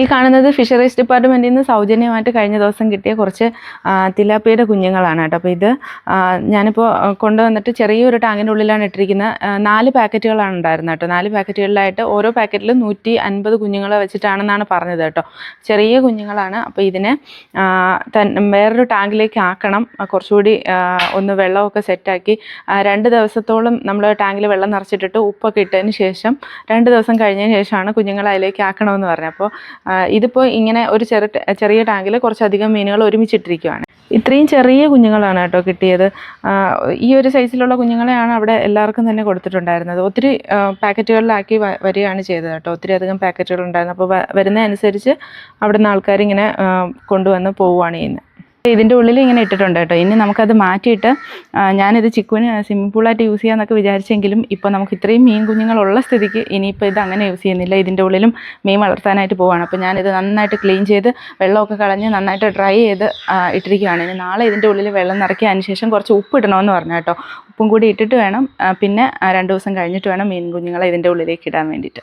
ഈ കാണുന്നത് ഫിഷറീസ് ഡിപ്പാർട്ട്മെന്റിൽ നിന്ന് സൗജന്യമായിട്ട് കഴിഞ്ഞ ദിവസം കിട്ടിയ കുറച്ച് തിലാപ്പിയുടെ കുഞ്ഞുങ്ങളാണ് കേട്ടോ. അപ്പോൾ ഇത് ഞാനിപ്പോൾ കൊണ്ടുവന്നിട്ട് ചെറിയൊരു ടാങ്കിന്റെ ഉള്ളിലാണ് ഇട്ടിരിക്കുന്നത്. നാല് പാക്കറ്റുകളാണ് ഉണ്ടായിരുന്നത് കേട്ടോ. നാല് പാക്കറ്റുകളിലായിട്ട് ഓരോ പാക്കറ്റിലും നൂറ്റി അൻപത് കുഞ്ഞുങ്ങളെ വെച്ചിട്ടാണെന്നാണ് പറഞ്ഞത് കേട്ടോ. ചെറിയ കുഞ്ഞുങ്ങളാണ്. അപ്പോൾ ഇതിനെ വേറൊരു ടാങ്കിലേക്ക് ആക്കണം. കുറച്ചുകൂടി ഒന്ന് വെള്ളമൊക്കെ സെറ്റാക്കി രണ്ട് ദിവസത്തോളം നമ്മൾ ടാങ്കിൽ വെള്ളം നിറച്ചിട്ടിട്ട് ഉപ്പൊക്കെ ഇട്ടതിന് ശേഷം രണ്ട് ദിവസം കഴിഞ്ഞതിന് ശേഷമാണ് കുഞ്ഞുങ്ങളെ അതിലേക്ക് ആക്കണമെന്ന് പറഞ്ഞത്. അപ്പോൾ ഇതിപ്പോൾ ഇങ്ങനെ ഒരു ചെറു ചെറിയ ടാങ്കിൽ കുറച്ചധികം മീനുകൾ ഒരുമിച്ചിട്ടിരിക്കുകയാണ് ഇത്രയും ചെറിയ കുഞ്ഞുങ്ങളാണ് കേട്ടോ കിട്ടിയത്. ഈ ഒരു സൈസിലുള്ള കുഞ്ഞുങ്ങളെയാണ് അവിടെ എല്ലാവർക്കും തന്നെ കൊടുത്തിട്ടുണ്ടായിരുന്നത്. ഒത്തിരി പാക്കറ്റുകളിലാക്കി വരികയാണ് ചെയ്തത് കേട്ടോ. ഒത്തിരി അധികം പാക്കറ്റുകൾ ഉണ്ടായിരുന്നു. അപ്പോൾ വരുന്നതനുസരിച്ച് അവിടുന്ന് ആൾക്കാരിങ്ങനെ കൊണ്ടുവന്ന് പോവുകയാണ് ചെയ്യുന്നത്. ഇതിന്റെ ഉള്ളിൽ ഇങ്ങനെ ഇട്ടിട്ടുണ്ട് കേട്ടോ. ഇനി നമുക്കത് മാറ്റിയിട്ട് ഞാനിത് ചിക്കുവിന് സ്വിമ്മിംഗ് പൂളായിട്ട് യൂസ് ചെയ്യാമെന്നൊക്കെ വിചാരിച്ചെങ്കിലും ഇപ്പോൾ നമുക്ക് ഇത്രയും മീൻ കുഞ്ഞുങ്ങളുള്ള സ്ഥിതിക്ക് ഇനിയിപ്പോൾ ഇത് അങ്ങനെ യൂസ് ചെയ്യുന്നില്ല. ഇതിന്റെ ഉള്ളിലും മീൻ വളർത്താനായിട്ട് പോവാണ്. അപ്പോൾ ഞാനിത് നന്നായിട്ട് ക്ലീൻ ചെയ്ത് വെള്ളമൊക്കെ കളഞ്ഞ് നന്നായിട്ട് ഡ്രൈ ചെയ്ത് ഇട്ടിരിക്കുകയാണ്. ഇനി നാളെ ഇതിന്റെ ഉള്ളിൽ വെള്ളം നിറയ്ക്കിയതിന് ശേഷം കുറച്ച് ഉപ്പ് ഇടണമെന്ന് പറഞ്ഞു കേട്ടോ. ഉപ്പും കൂടി ഇട്ടിട്ട് വേണം പിന്നെ രണ്ട് ദിവസം കഴിഞ്ഞിട്ട് വേണം മീൻ കുഞ്ഞുങ്ങളെ ഇതിന്റെ ഉള്ളിലേക്ക് ഇടാൻ വേണ്ടിയിട്ട്.